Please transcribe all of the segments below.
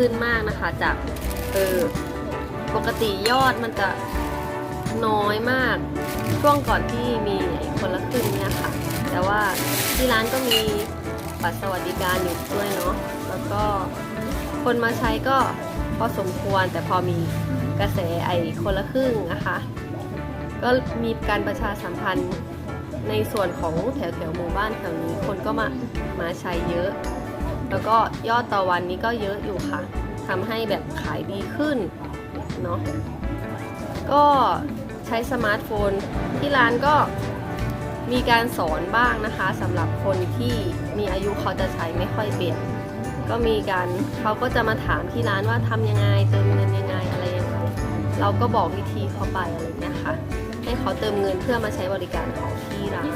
ขึ้นมากนะคะ จากเออปกติยอดมันจะน้อยมาก ช่วงก่อนที่มีคนละครึ่งเนี่ยค่ะ แต่ว่าที่ร้านก็มีบัตรสวัสดิการอยู่ด้วยเนาะแล้วก็คนมาใช้ก็พอสมควรแต่พอมีกระแสไอคนละครึ่งนะคะ ก็มีการประชาสัมพันธ์ในส่วนของแถวแถวหมู่บ้านแถวนี้คนก็มามาใช้เยอะ แล้วก็ยอดต่อวันนี้ก็เยอะอยู่ค่ะทำให้แบบขายดีขึ้นเนาะก็ใช้สมาร์ทโฟนที่ร้านก็มีการสอนบ้างนะคะสำหรับคนที่มีอายุเขาจะใช้ไม่ค่อยเปลี่ยนก็มีการเขาก็จะมาถามที่ร้านว่าทำยังไงเติมเงินยังไงอะไรยังไงเราก็บอกวิธีเขาไปอะไรเงี้ยค่ะ ให้เขาเติมเงินเพื่อมาใช้บริการของที่ร้าน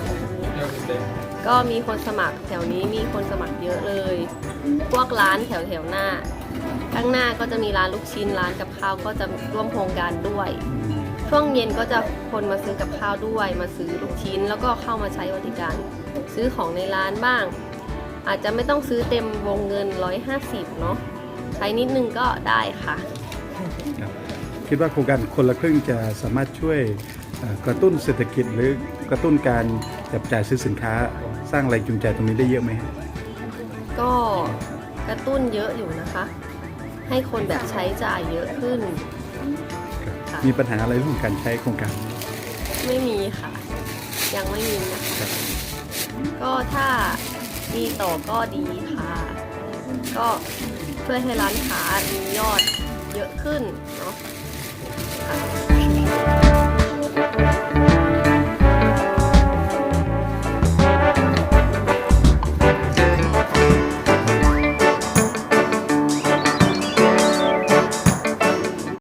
ก็มีคนสมัครแถวนี้มีคนสมัครเยอะเลย พวกร้านแถวแถวๆหน้า ข้างหน้าก็จะมีร้านลูกชิ้นร้านกับข้าวก็จะร่วมโครงการด้วย ช่วงเย็นก็จะคนมาซื้อกับข้าวด้วย มาซื้อลูกชิ้นแล้วก็เข้ามาใช้บริการ ซื้อของในร้านบ้าง อาจจะไม่ต้องซื้อเต็มวงเงิน 150 เนาะใช้นิดนึงก็ได้ค่ะ คิดว่าโครงการคนละครึ่งจะสามารถช่วย กระตุ้นเศรษฐกิจหรือกระตุ้นการจับจ่ายซื้อสินค้าสร้างแรงจูงใจตรงนี้ได้เยอะไหมฮะก็กระตุ้นเยอะอยู่นะคะ ให้คนแบบใช้จ่ายเยอะขึ้นครับค่ะ มีปัญหาอะไรเรื่องการใช้โครงการ ไม่มีค่ะ ยังไม่มีนะคะครับก็ถ้ามีต่อก็ดีค่ะ ก็ช่วยให้ร้านค้ามียอดเยอะขึ้นเนาะค่ะ